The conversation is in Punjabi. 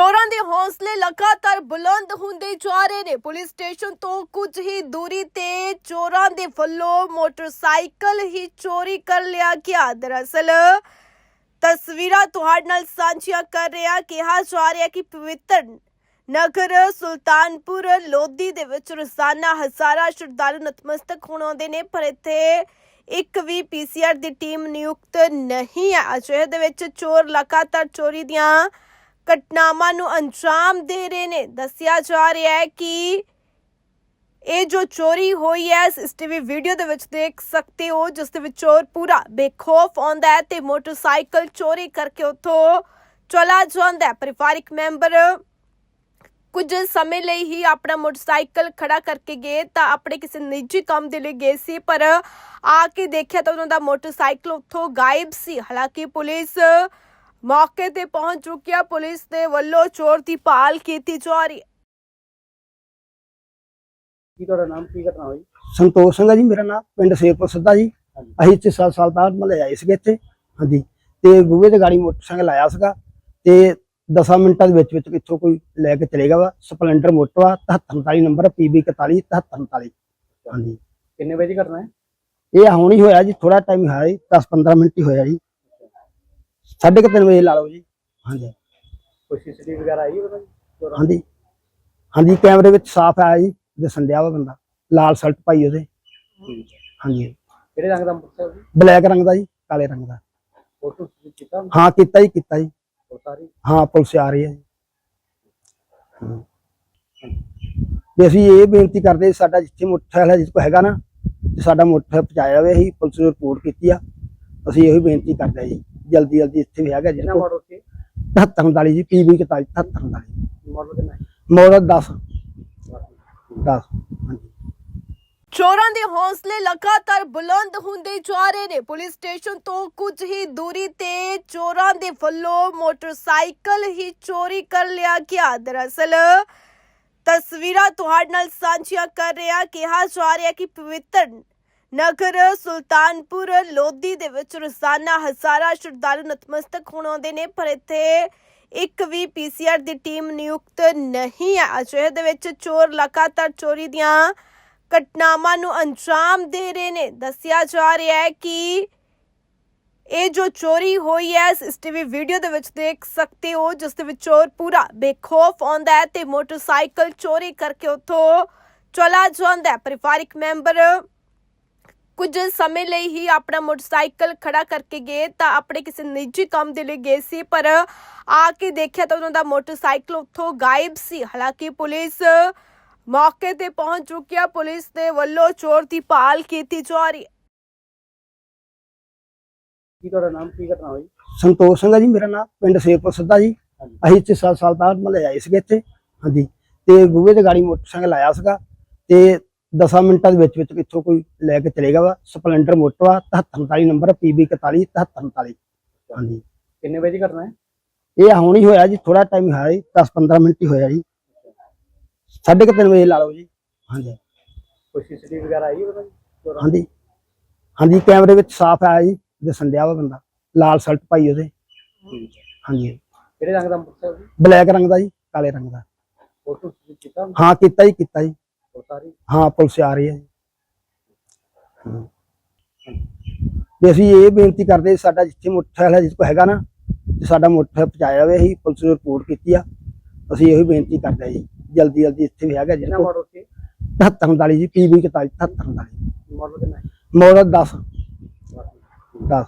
ਚੋਰਾਂ ਦੇ ਹੌਸਲੇ ਲਗਾਤਾਰ ਬੁਲੰਦ ਹੁੰਦੇ ਜਾ ਰਹੇ ਨੇ। ਪੁਲਿਸ ਸਟੇਸ਼ਨ ਤੋਂ ਕੁਝ ਹੀ ਦੂਰੀ ਤੇ ਚੋਰਾਂ ਦੇ ਵੱਲੋਂ ਮੋਟਰਸਾਈਕਲ ਹੀ ਚੋਰੀ ਕਰ ਲਿਆ ਗਿਆ। ਦਰਅਸਲ ਤਸਵੀਰਾਂ ਤੁਹਾਡੇ ਨਾਲ ਸਾਂਝੀਆਂ ਕਰ ਰਿਹਾ, ਕਿਹਾ ਜਾ ਰਿਹਾ ਕਿ ਪਵਿੱਤਰ ਨਗਰ ਸੁਲਤਾਨਪੁਰ ਲੋਧੀ ਦੇ ਵਿੱਚ ਰੋਜ਼ਾਨਾ ਹਜ਼ਾਰਾਂ ਸ਼ਰਧਾਲੂ ਨਤਮਸਤਕ ਹੋਣ ਆਉਂਦੇ ਨੇ, ਪਰ ਇੱਥੇ ਇੱਕ ਵੀ ਪੀਸੀਆਰ ਦੀ ਟੀਮ ਨਿਯੁਕਤ ਨਹੀਂ ਹੈ। ਅਜਿਹੇ ਦੇ ਵਿੱਚ ਚੋਰ ਲਗਾਤਾਰ ਚੋਰੀ ਦੀਆਂ ਘਟਨਾਵਾਂ ਨੂੰ ਅੰਜਾਮ ਦੇ ਰਹੇ ਨੇ। ਦੱਸਿਆ ਜਾ ਰਿਹਾ ਹੈ ਕਿ ਇਹ ਜੋ ਚੋਰੀ ਹੋਈ ਹੈ, ਸੀਸੀਟੀਵੀ ਵੀਡੀਓ ਦੇ ਵਿੱਚ ਦੇਖ ਸਕਦੇ ਹੋ, ਜਿਸ ਦੇ ਵਿੱਚ ਚੋਰ ਪੂਰਾ ਬੇਖੌਫ ਆਉਂਦਾ ਹੈ ਤੇ ਮੋਟਰਸਾਈਕਲ ਚੋਰੀ ਕਰਕੇ ਉੱਥੋਂ ਚਲਾ ਜਾਂਦਾ ਹੈ। ਪਰਿਵਾਰਿਕ ਮੈਂਬਰ ਕੁਝ ਸਮੇਂ ਲਈ ਹੀ ਆਪਣਾ ਮੋਟਰਸਾਈਕਲ ਖੜਾ ਕਰਕੇ ਗਏ ਤਾਂ ਆਪਣੇ ਕਿਸੇ ਨਿੱਜੀ ਕੰਮ ਦੇ ਲਈ ਗਏ ਸੀ, ਪਰ ਆ ਕੇ ਦੇਖਿਆ ਤਾਂ ਉਹਨਾਂ ਦਾ ਮੋਟਰਸਾਈਕਲ ਉੱਥੋਂ ਗਾਇਬ ਸੀ। ਹਾਲਾਂਕਿ ਪੁਲਿਸ ਮੌਕੇ ਤੇ ਪਹੁੰਚ ਚੁੱਕੀ ਹੈ ਪੁਲਿਸ ਦੇ ਵੱਲੋਂ ਚੋਰ ਦੀ ਭਾਲ ਕੀਤੀ ਜਾ ਰਹੀ ਹੈ। ਕੀ ਤੁਹਾਡਾ ਨਾਮ ਕੀ ਘਟਨਾ ਹੋਈ? ਸੰਤੋਖ ਸਿੰਘ ਆ ਜੀ ਮੇਰਾ ਨਾਮ ਪਿੰਡ ਸ਼ੇਰਪੁਰ ਸਿੱਧਾ ਜੀ। ਅਸੀਂ ਇੱਥੇ 7 ਸਾਲ ਬਾਅਦ ਮਲੇ ਆਏ ਸੀਗੇ ਇੱਥੇ ਹਾਂਜੀ। ਤੇ ਬੂਹੇ ਤੇ ਗਾੜੀ ਮੋਟਰਸਾਈਕਲ ਆਇਆ ਸੀਗਾ ਤੇ 10 ਮਿੰਟਾਂ ਦੇ ਵਿੱਚ ਵਿੱਚ ਇੱਥੋਂ ਕੋਈ ਲੈ ਕੇ ਚਲੇਗਾ ਵਾ। ਸਪਲੈਂਡਰ ਮੋਟਰ ਆ 73 ਨੰਬਰ ਪੀਬੀ 41 73 ਹਾਂਜੀ। ਕਿੰਨੇ ਵਜੇ ਦੀ ਘਟਨਾ ਹੈ? ਇਹ ਹੁਣ ਹੀ ਹੋਇਆ ਜੀ ਥੋੜਾ ਟਾਈਮ ਹੋਇਆ ਜੀ 10 15 ਮਿੰਟ ਹੀ ਹੋਇਆ ਜੀ। ਸਾਢੇ ਕੁ ਤਿੰਨ ਵਜੇ ਲਾ ਲਓ ਜੀ। ਹਾਂਜੀ। ਕੋਈ ਸੀਸੀਟੀਵੀ ਵਗੈਰਾ ਆਈ ਉਹਦਾ ਦੀ? ਹਾਂਜੀ। ਹਾਂਜੀ ਕੈਮਰੇ ਵਿੱਚ ਸਾਫ਼ ਆਇਆ ਜੀ ਦਿਸਣ ਡਿਆ ਵਾ ਬੰਦਾ। ਲਾਲ ਸ਼ਰਟ ਪਾਈ ਉਹਦੇ। ਹਾਂਜੀ। ਕਿਹੜੇ ਰੰਗ ਦਾ ਮੋਟਰਸਾਈਕਲ ਸੀ ਬਲੈਕ ਰੰਗ ਦਾ ਜੀ ਕਾਲੇ ਰੰਗ ਦਾ। ਫੋਟੋ ਕੀਤਾ ਹਾਂ ਕੀਤਾ ਜੀ ਕੀਤਾ ਜੀ। ਹਾਂ ਪੁਲਿਸ ਆ ਰਹੀ ਹੈ ਜੀ। ਤੇ ਅਸੀਂ ਇਹ ਬੇਨਤੀ ਕਰਦੇ ਹਾਂ, ਸਾਡਾ ਜਿੱਥੇ ਮੋਟਰਸਾਈਕਲ ਹੈ ਜਿਸ ਕੋ ਹੈਗਾ ਨਾ ਤੇ ਸਾਡਾ ਮੋਟਰਸਾਈਕਲ ਪਹੁੰਚਾਇਆ ਜਾਵੇ ਅਸੀਂ ਪੁਲਿਸ ਨੂੰ ਰਿਪੋਰਟ ਕੀਤੀ ਆ। ਅਸੀਂ ਇਹੋ ਬੇਨਤੀ ਕਰਦੇ ਹਾਂ ਜੀ। ਜਲਦੀ ਜਲਦੀ ਇੱਥੇ ਵੀ ਹੈਗਾ ਜਿਹਨਾਂ ਮਾਡਲ ਸੀ? 73 ਵਾਲੀ ਜੀ ਪੀਬੀ 41 73 ਵਾਲੀ ਮਾਡਲ ਕਿੰਨਾ ਮੋਡਲ 10 10 ਹਾਂਜੀ। ਚੋਰਾਂ ਦੇ ਹੌਸਲੇ ਲਗਾਤਾਰ ਬੁਲੰਦ ਹੁੰਦੇ ਜਾ ਰਹੇ ਨੇ। ਪੁਲਿਸ ਸਟੇਸ਼ਨ ਤੋਂ ਕੁਝ ਹੀ ਦੂਰੀ ਤੇ ਚੋਰਾਂ ਦੇ ਵੱਲੋਂ ਮੋਟਰਸਾਈਕਲ ਹੀ ਚੋਰੀ ਕਰ ਲਿਆ ਗਿਆ। ਦਰਅਸਲ ਤਸਵੀਰਾਂ ਤੁਹਾਡੇ ਨਾਲ ਸਾਂਝੀਆਂ ਕਰ ਰਿਹਾ ਕਿਹਾ ਜਾ ਰਿਹਾ ਕਿ ਪਵਿੱਤਰ ਨਗਰ ਸੁਲਤਾਨਪੁਰ ਲੋਧੀ ਦੇ ਵਿੱਚ ਰੋਜ਼ਾਨਾ ਹਜ਼ਾਰਾਂ ਸ਼ਰਧਾਲੂ ਨਤਮਸਤਕ ਹੋਣ ਆਉਂਦੇ ਨੇ, ਪਰ ਇੱਥੇ ਇੱਕ ਵੀ ਪੀਸੀਆਰ ਦੀ ਟੀਮ ਨਿਯੁਕਤ ਨਹੀਂ ਹੈ। ਅਜਿਹੇ ਦੇ ਵਿੱਚ ਚੋਰ ਲਗਾਤਾਰ ਚੋਰੀ ਦੀਆਂ ਘਟਨਾਵਾਂ ਨੂੰ ਅੰਜਾਮ ਦੇ ਰਹੇ ਨੇ। ਦੱਸਿਆ ਜਾ ਰਿਹਾ ਹੈ ਕਿ ਇਹ ਜੋ ਚੋਰੀ ਹੋਈ ਹੈ, ਸੀਸੀਟੀਵੀ ਵੀਡੀਓ ਦੇ ਵਿੱਚ ਦੇਖ ਸਕਦੇ ਹੋ, ਜਿਸ ਦੇ ਵਿੱਚ ਚੋਰ ਪੂਰਾ ਬੇਖੌਫ ਆਉਂਦਾ ਹੈ ਤੇ ਮੋਟਰਸਾਈਕਲ ਚੋਰੀ ਕਰਕੇ ਉੱਥੋਂ ਚਲਾ ਜਾਂਦਾ ਹੈ। ਪਰਿਵਾਰਿਕ ਮੈਂਬਰ ਕੁਝ ਸਮੇਂ ਲਈ ਹੀ ਆਪਣਾ ਮੋਟਰਸਾਈਕਲ ਖੜਾ ਕਰਕੇ ਗਏ ਤਾਂ ਆਪਣੇ ਕਿਸੇ ਨਿੱਜੀ ਕੰਮ ਦੇ ਲਈ ਗਏ ਸੀ ਪਰ ਆ ਕੇ ਦੇਖਿਆ ਤਾਂ ਉਹਨਾਂ ਦਾ ਮੋਟਰਸਾਈਕਲ ਉੱਥੋਂ ਗਾਇਬ ਸੀ। ਹਾਲਾਂਕਿ ਪੁਲਿਸ ਮੌਕੇ ਤੇ ਪਹੁੰਚ ਚੁੱਕੀ ਹੈ ਪੁਲਿਸ ਦੇ ਵੱਲੋਂ ਚੋਰ ਦੀ ਭਾਲ ਕੀਤੀ ਜਾ ਰਹੀ ਹੈ। ਕੀ ਤੁਹਾਡਾ ਨਾਮ ਕੀ ਘਟਨਾ ਹੋਈ? ਸੰਤੋਖ ਸਿੰਘ ਆ ਜੀ ਮੇਰਾ ਨਾਮ ਪਿੰਡ ਸ਼ੇਰਪੁਰ ਸਿੱਧਾ ਜੀ। ਅਸੀਂ ਇੱਥੇ 7 ਸਾਲ ਬਾਅਦ ਮਲੇ ਆਏ ਸੀਗੇ ਇੱਥੇ ਹਾਂਜੀ। ਤੇ ਬੂਹੇ ਤੇ ਗਾੜੀ ਮੋਟਰਸਾਈਕਲ ਆਇਆ ਸੀਗਾ ਤੇ 10 ਮਿੰਟਾਂ ਦੇ ਵਿੱਚ ਵਿੱਚ ਇੱਥੋਂ ਕੋਈ ਲੈ ਕੇ ਚਲੇਗਾ ਵਾ। ਸਪਲੈਂਡਰ ਮੋਟਰ ਆ 73 ਨੰਬਰ ਪੀਬੀ 41 73 ਹਾਂਜੀ। ਕਿੰਨੇ ਵਜੇ ਘਟਨਾ ਹੈ? ਇਹ ਹੁਣ ਹੀ ਹੋਇਆ ਜੀ ਥੋੜਾ ਟਾਈਮ ਹੋਇਆ ਜੀ 10 15 ਮਿੰਟ ਹੀ ਹੋਇਆ ਜੀ। ਸਾਢੇ ਕੁ ਤਿੰਨ ਵਜੇ ਲਾ ਲਓ ਜੀ। ਹਾਂਜੀ। ਕੋਈ ਸੀਸੀਟੀਵੀ ਵਗੈਰਾ ਆਈ ਉਹਦਾ? ਹਾਂਜੀ। ਹਾਂਜੀ ਕੈਮਰੇ ਵਿੱਚ ਸਾਫ਼ ਆਇਆ ਜੀ ਦਿਸਣ ਡਿਆ ਵਾ ਬੰਦਾ। ਲਾਲ ਸ਼ਰਟ ਪਾਈ ਉਹਦੇ। ਹਾਂਜੀ। ਕਿਹੜੇ ਰੰਗ ਦਾ ਬਲੈਕ ਰੰਗ ਦਾ ਜੀ ਕਾਲੇ ਰੰਗ ਦਾ। ਫੋਟੋ ਕੀਤਾ ਹਾਂ ਕੀਤਾ ਜੀ ਕੀਤਾ ਜੀ। ਉਤਾਰੀ ਹਾਂ ਪੁਲਿਸ ਆ ਰਹੀ ਹੈ ਜੀ ਹਮ। ਤੇ ਅਸੀਂ ਇਹ ਬੇਨਤੀ ਕਰਦੇ ਹਾਂ, ਸਾਡਾ ਜਿੱਥੇ ਮੋਟਰਸਾਈਕਲ ਹੈ ਜਿਸ ਕੋ ਹੈਗਾ ਨਾ ਤੇ ਸਾਡਾ ਮੋਟਰਸਾਈਕਲ ਪਹੁੰਚਾਇਆ ਜਾਵੇ ਅਸੀਂ ਪੁਲਿਸ ਨੂੰ ਰਿਪੋਰਟ ਕੀਤੀ ਆ ਅਸੀਂ ਇਹੋ ਬੇਨਤੀ ਕਰਦੇ ਹਾਂ ਜੀ ਜਲਦੀ ਜਲਦੀ ਇੱਥੇ ਵੀ ਹੈਗਾ ਕਿੰਨਾ ਜਿਹਨਾਂ ਮਾਡਲ ਸੀ 73 ਵਾਲੀ ਜੀ ਪੀਬੀ 41 73 ਵਾਲੀ ਮਾਡਲ ਕਿੰਨਾ ਹੈ ਮੋਡਲ 10 10